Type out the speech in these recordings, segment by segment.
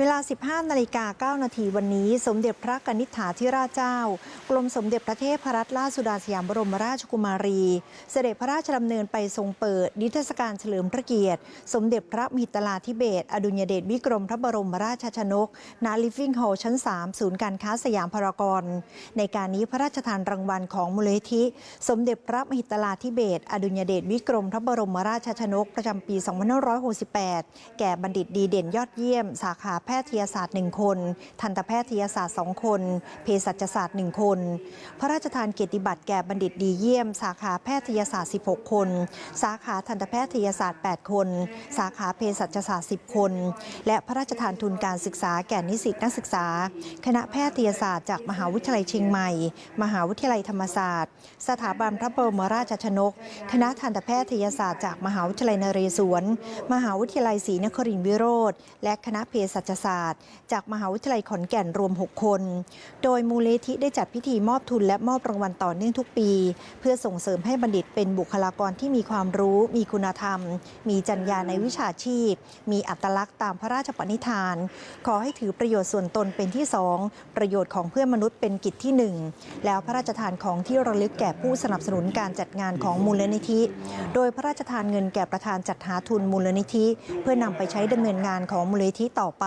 เวลา 15 นาฬิกา 9 นาทีวันนี้ สมเด็จพระกนิษฐาธิราชเจ้า กรมสมเด็จพระเทพรัตนราชสุดาสยามบรมราชกุมารี เสด็จพระราชดำเนินไปทรงเปิด นิทรรศการเฉลิมพระเกียรติ สมเด็จพระมหิตลาธิเบศอดุลยเดชวิกรมพระบรมราชชนก ณ ลิฟฟิ่งฮอลล์ชั้น 3 ศูนย์การค้าสยามพารากอนในการนี้พระราชทานรางวัลของมูลนิธิ สมเด็จพระมหิตลาธิเบศอดุลยเดชวิกรมพระบรมราชชนก ประจำปี 2568 แก่บัณฑิตดีเด่นยอดเยี่ยม สาขาแพทยศาสตร์ 1 คน ทันตแพทยศาสตร์ 2 คน เภสัชศาสตร์ 1 คน พระราชทานเกียรติบัตรแก่บัณฑิตดีเยี่ยม สาขาแพทยศาสตร์ 16 คน สาขาทันตแพทยศาสตร์ 8 คน สาขาเภสัชศาสตร์ 10 คน และพระราชทานทุนการศึกษาแก่นิสิตนักศึกษา คณะแพทยศาสตร์จากมหาวิทยาลัยเชียงใหม่ มหาวิทยาลัยธรรมศาสตร์ สถาบันพระบรมราชชนก คณะทันตแพทยศาสตร์จากมหาวิทยาลัยนเรศวร มหาวิทยาลัยศรีนครินทรวิโรธและคณะเภสัชศาสตร์ จากมหาวิทยาลัยขอนแก่นรวม 6 คน โดยมูลนิธิได้จัดพิธีมอบทุนและมอบรางวัลต่อเนื่องทุกปี เพื่อส่งเสริมให้บัณฑิตเป็นบุคลากรที่มีความรู้ มีคุณธรรม มีจรรยาในวิชาชีพ มีอัตลักษณ์ตามพระราชปณิธาน ขอให้ถือประโยชน์ส่วนตนเป็นที่สองประโยชน์ของเพื่อนมนุษย์เป็นกิจที่หนึ่งแล้วพระราชทานของที่ระลึกแก่ผู้สนับสนุนการจัดงานของมูลนิธิ โดยพระราชทานเงินแก่ประธานจัดหาทุนมูลนิธิ เพื่อนำไปใช้ดำเนินงานของมูลนิธิต่อไป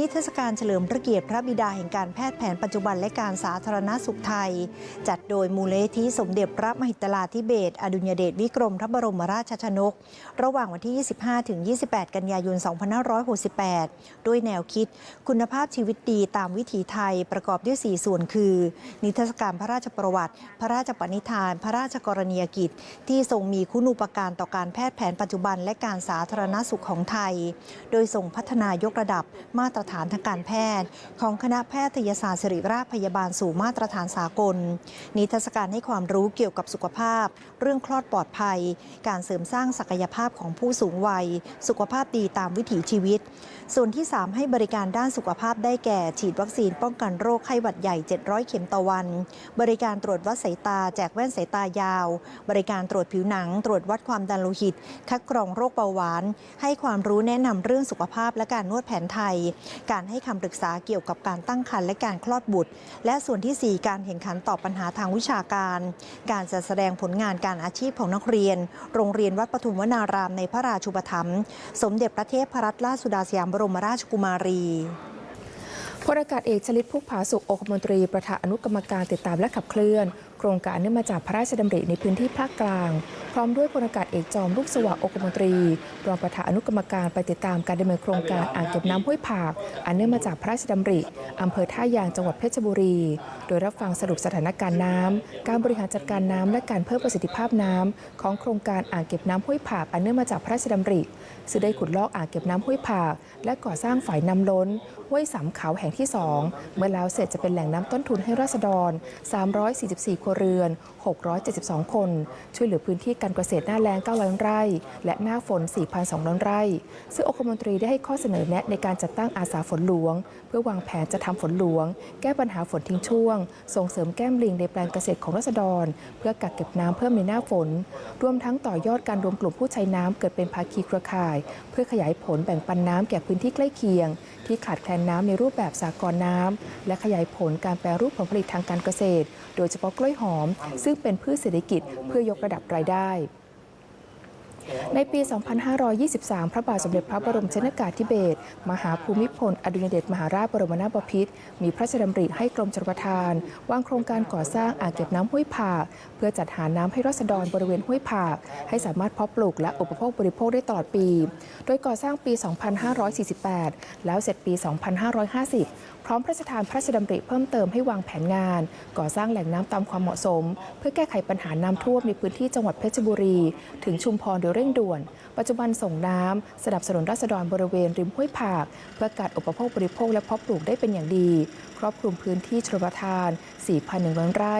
นิทรรศการเฉลิมพระเกียรติพระบิดาแห่งการแพทย์แผนปัจจุบันและการสาธารณสุขไทย จัดโดยมูลนิธิสมเด็จพระมหิตลาธิเบศรอดุลยเดชวิกรมพระบรมราชชนก ระหว่างวันที่ 25 ถึง 28 กันยายน 2568 ด้วยแนวคิด คุณภาพชีวิตดีตามวิถีไทยประกอบด้วย 4 ส่วนคือ นิทรรศการพระราชประวัติ พระราชปณิธาน พระราชกรณียกิจ ที่ทรงมีคุณูปการต่อการแพทย์แผนปัจจุบันและการสาธารณสุขของไทย โดยทรงพัฒนายกระดับมาตรฐานทางการแพทย์ ของคณะแพทยศาสตร์ศิริราชพยาบาลสู่มาตรฐานสากล นิทรรศการให้ความรู้เกี่ยวกับสุขภาพ เรื่องคลอดปลอดภัย การเสริมสร้างศักยภาพของผู้สูงวัย สุขภาพดีตามวิถีชีวิต ส่วนที่ 3 ให้บริการด้านสุขภาพได้แก่ ฉีดวัคซีนป้องกันโรคไข้หวัดใหญ่ 700 เข็มต่อวัน บริการตรวจวัดสายตาแจกแว่นสายตายาว บริการตรวจผิวหนัง ตรวจวัดความดันโลหิต คัดกรองโรคเบาหวาน ให้ความรู้แนะนำเรื่องสุขภาพและการนวดแผนไทยการให้คำปรึกษาเกี่ยวกับการตั้งครรภ์และการคลอดบุตร และส่วนทีสี่ 4 การแข่งขันตอบปัญหาทางวิชาการ การจัดแสดงผลงานการอาชีพของนักเรียน โรงเรียนวัดปฐุมวนารามในพระราชูปถัมภ์สมเด็จพระเทพรัตนราชสุดาสยามบรมราชกุมารี พลอากาศเอกชลิตพุกผาสุของคมนตรีประธานอนุกรรมการติดตามและขับเคลื่อน โครงการเนื่องมาจากพระราชดำริในพื้นที่ภาคกลาง พร้อมด้วยพลอากาศเอกจอมลูกสว่างองคมนตรีรองประธานอนุกรรมการไปติดตามการดำเนินโครงการอ่างเก็บน้ำห้วยผาก อันเนื่องมาจากพระราชดำริอำเภอท่ายางจังหวัดเพชรบุรี โดยรับฟังสรุปสถานการณ์น้ำการบริหารจัดการน้ำและการเพิ่มประสิทธิภาพน้ำของโครงการอ่างเก็บน้ำห้วยผากอันเนื่องมาจากพระราชดำริซึ่งได้ขุดลอกอ่างเก็บน้ำห้วยผากและก่อสร้างฝายน้ำล้นห้วยสำเขาแห่งที่ 2 เมื่อแล้วเสร็จจะเป็นแหล่งน้ำต้นทุนให้ราษฎร 344 ครัวเรือน 672 คน ช่วยเหลือพื้นที่การเกษตรหน้าแล้ง900 ไร่ และหน้าฝน 4,200 ไร่ ซึ่งองคมนตรีได้ให้ข้อเสนอแนะในการจัดตั้งอาสาฝนหลวง เพื่อวางแผนจะทำฝนหลวง แก้ปัญหาฝนทิ้งช่วง ส่งเสริมแก้มลิงในแปลงเกษตรของราษฎร เพื่อกักเก็บน้ำเพิ่มในหน้าฝน รวมทั้งต่อยอดการรวมกลุ่มผู้ใช้น้ำเกิดเป็นภาคีเครือข่าย เพื่อขยายผลแบ่งปันน้ำแก่พื้นที่ใกล้เคียง ที่ขาดแคลนน้ำในรูปแบบสากรน้ำและขยายผลการแปรรูปผลผลิตทางการเกษตร โดยเฉพาะกล้วยหอม ซึ่งเป็นพืชเศรษฐกิจเพื่อยกระดับรายได้ ในปี 2523 พระบาทสมเด็จพระบรมชนากาธิเบศรมหาภูมิพล อดุลยเดชมหาราชบรมนาถบพิตรมีพระราชดำริให้กรมชลประทาน วางโครงการก่อสร้างอ่างเก็บน้ำห้วยผากเพื่อจัดหาน้ำให้รัษฎรบริเวณห้วยผากให้สามารถเพาะปลูกและอุปโภคบริโภคได้ตลอดปี โดยก่อสร้างปี 2548 แล้วเสร็จปี 2550 พร้อมพระราชทานพระราชดำริเพิ่มเติมให้วางแผนงาน ก่อสร้างแหล่งน้ำตามความเหมาะสม เพื่อแก้ไขปัญหาน้ำท่วมในพื้นที่จังหวัดเพชรบุรี ถึงชุมพรโดยเร่งด่วน ปัจจุบันส่งน้ำสนับสนุนราษฎรบริเวณริมห้วยผากเพื่อการอุปโภคบริโภคและเพาะปลูกได้เป็นอย่างดี ครอบคลุมพื้นที่ชลประทาน 4,100 ไร่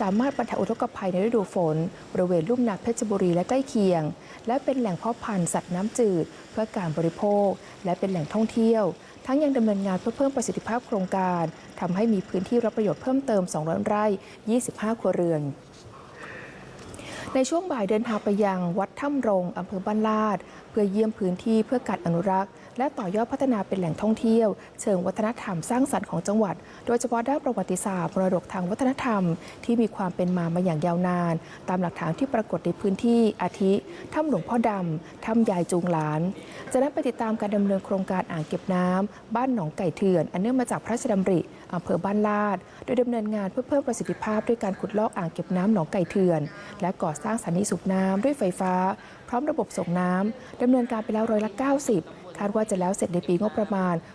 สามารถบรรเทาอุทกภัยในฤดูฝน บริเวณลุ่มน้ำเพชรบุรีและใกล้เคียง และเป็นแหล่งเพาะพันธุ์สัตว์น้ำจืด เพื่อการบริโภค และเป็นแหล่งท่องเที่ยว ทั้งยังดำเนินงานเพื่อเพิ่มประสิทธิภาพโครงการทำให้มีพื้นที่รับประโยชน์เพิ่มเติม 200 ไร่ 25 ครัวเรือนในช่วงบ่ายเดินทางไปยังวัดถ้ำรงอำเภอบ้านลาด เพื่อเยี่ยมพื้นที่เพื่อการอนุรักษ์ และต่อยอดพัฒนาเป็นแหล่งท่องเที่ยว เชิงวัฒนธรรมสร้างสรรค์ของจังหวัด โดยเฉพาะด้านประวัติศาสตร์มรดกทางวัฒนธรรม ที่มีความเป็นมามาอย่างยาวนาน ตามหลักฐานที่ปรากฏในพื้นที่อาทิถ้ำหลวงพ่อดำถ้ำยายจูงหลานจะได้นไปติดตามการดำเนินโครงการอ่างเก็บน้ำบ้านหนองไก่เถื่อน อันเนื่องมาจากพระราชดำริอำเภอบ้านลาด โดยดำเนินงานเพื่อเพิ่มประสิทธิภาพด้วยการขุดลอกอ่างเก็บน้ำหนองไก่เถื่อน และก่อสร้างสถานีสูบน้ำด้วยไฟฟ้า พร้อมระบบส่งน้ำดำเนินการไปแล้วร้อยละ 90 คาดว่าจะแล้วเสร็จในปีงบประมาณ 2568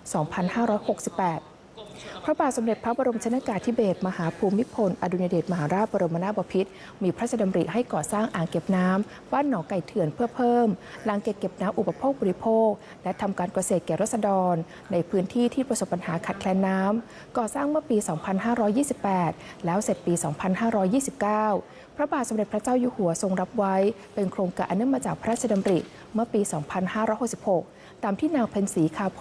พระบาทสมเด็จพระบรมชนากาธิเบศรมหาภูมิพล อดุลยเดชมหาราชบรมนาถบพิตรมีพระราชดำริให้ก่อสร้างอ่างเก็บน้ำบ้านหนองไก่เถื่อนเพื่อเพิ่มล่งเก็บเก็บน้ำอุปโภคบริโภค และทำการเกษตรแก่รัษฎร ในพื้นที่ที่ประสบปัญหาขาดแคลนน้ำก่อสร้างเมื่อปี 2528 แล้วเสร็จปี 2529พระบาทสมเด็จพระเจ้าอยู่หัวทรงรับไว้ เป็นโครงการอันเนื่องมาจากพระราชดำริเมื่อปี 2566 ตามที่นางเพ็ญศรีคาโพ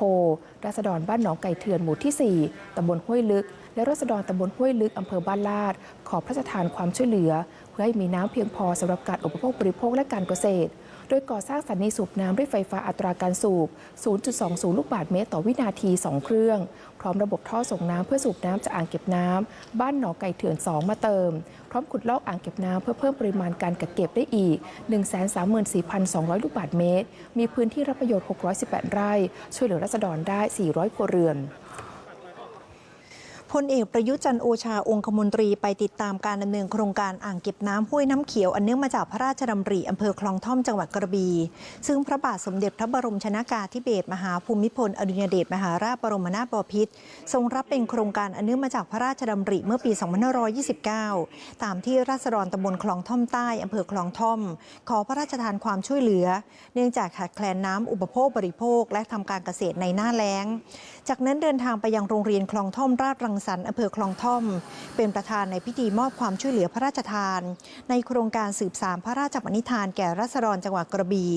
ราษฎรบ้านหนองไก่เถื่อนหมู่ที่ 4 ตำบลห้วยลึก และราษฎรตำบลห้วยลึกอำเภอบ้านลาด ขอพระราชทานความช่วยเหลือ เพื่อให้มีน้ำเพียงพอสำหรับการอุปโภคบริโภคและการเกษตร โดยก่อสร้างสถานีสูบน้ำด้วยไฟฟ้าอัตราการสูบ 0.20 ลูกบาศก์เมตรต่อวินาที 2 เครื่อง พร้อมระบบท่อส่งน้ำเพื่อสูบน้ำจากอ่างเก็บน้ำบ้านหนองไก่เถื่อน 2 มาเติม พร้อมขุดลอกอ่างเก็บน้ำเพื่อเพิ่มปริมาณการกักเก็บได้อีก 134,200 ลูกบาศก์เมตร มีพื้นที่รับประโยชน์ 618 ไร่ ช่วยเหลือรัษฎรได้ 400 ครัวเรือน พลเอกประยุจันโอชาองคมนตรีไปติดตามการดำเนินโครงการอ่างเก็บน้ำห้วยน้ำเขียวอันเนื่องมาจากพระราชดำริอำเภอคลองท่อมจังหวัดกระบี่ซึ่งพระบาทสมเด็จพระบรมชนากาธิเบศรมหาภูมิพลอดุลยเดชมหาราชบรมนาถบพิตรทรงรับเป็นโครงการอันเนื่องมาจากพระราชดำริเมื่อปี 2529 ตามที่ราษฎรตำบลคลองท่อมใต้อำเภอคลองท่อม ขอพระราชทานความช่วยเหลือ เนื่องจากขาดแคลนน้ำอุปโภคบริโภค และทำการเกษตรในหน้าแล้งจากนั้นเดินทางไปยังโรงเรียนคลองท่อมราชรังสรรค์อำเภอคลองท่อม เป็นประธานในพิธีมอบความช่วยเหลือพระราชทาน ในโครงการสืบสารพระราชปณิธานแก่รัษฎรจังหวัดกระบี่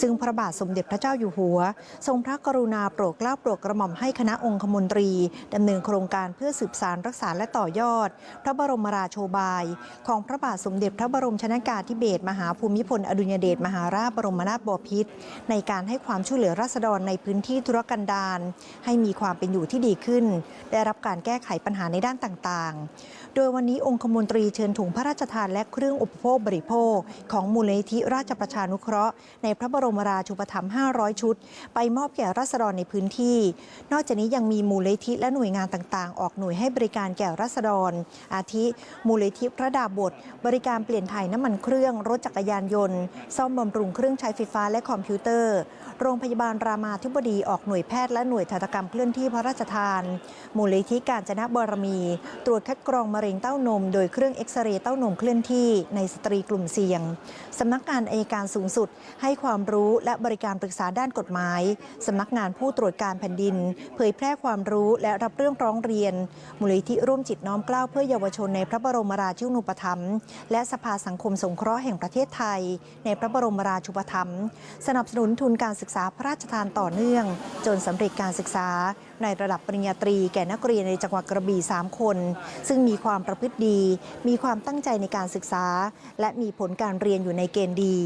ซึ่งพระบาทสมเด็จพระเจ้าอยู่หัว ทรงพระกรุณาโปรดเกล้าโปรดกระหม่อมให้คณะองคมนตรีดำเนินโครงการเพื่อสืบสารรักษาและต่อยอด พระบรมราโชบาย ของพระบาทสมเด็จพระบรมชนากาธิเบศรมหาภูมิพลอดุลยเดชมหาราชบรมนาถบพิตรในการให้ความช่วยเหลือราษฎรในพื้นที่ธุรกันดารให้มีีความเป็นอยู่ที่ดีขึ้น ได้รับการแก้ไขปัญหาในด้านต่างๆ โดยวันนี้องคมนตรีเชิญถุงพระราชทานและเครื่องอุปโภคบริโภค ของมูลนิธิราชประชานุเคราะห์ ในพระบรมราชูปถัมภ์500 ชุด ไปมอบแก่ราษฎรในพื้นที่ นอกจากนี้ยังมีมูลนิธิและหน่วยงานต่างๆ ออกหน่วยให้บริการแก่ราษฎร อาทิ มูลนิธิพระดาบท บริการเปลี่ยนถ่ายน้ำมันเครื่อง รถจักรยานยนต์ ซ่อมบำรุงเครื่องใช้ไฟฟ้าและคอมพิวเตอร์ โรงพยาบาลรามาธิบดีออกหน่วยแพทย์และหน่วยทันตกรรมเลื่อนที่พระราชทาน มูลนิธิการจนะบารมี ตรวจคัดกรองมะเร็งเต้านม โดยเครื่องเอ็กซเรย์เต้านมเคลื่อนที่ในสตรีกลุ่มเสี่ยง สำนักงานอัยการสูงสุด ให้ความรู้และบริการปรึกษาด้านกฎหมาย สำนักงานผู้ตรวจการแผ่นดิน เผยแพร่ความรู้และรับเรื่องร้องเรียน มูลนิธิร่วมจิตน้อมเกล้าเพื่อเยาวชนในพระบรมราชูปถัมภ์และสภาสังคมสงเคราะห์แห่งประเทศไทย ในพระบรมราชูปถัมภ์สนับสนุนทุนการศึกษาพระราชทานต่อเนื่อง จนสำเร็จการศึกษาในระดับปริญญาตรีแก่นักเรียนในจังหวัดกระบี่ 3 คน ซึ่งมีความประพฤติดี มีความตั้งใจในการศึกษา และมีผลการเรียนอยู่ในเกณฑ์ดี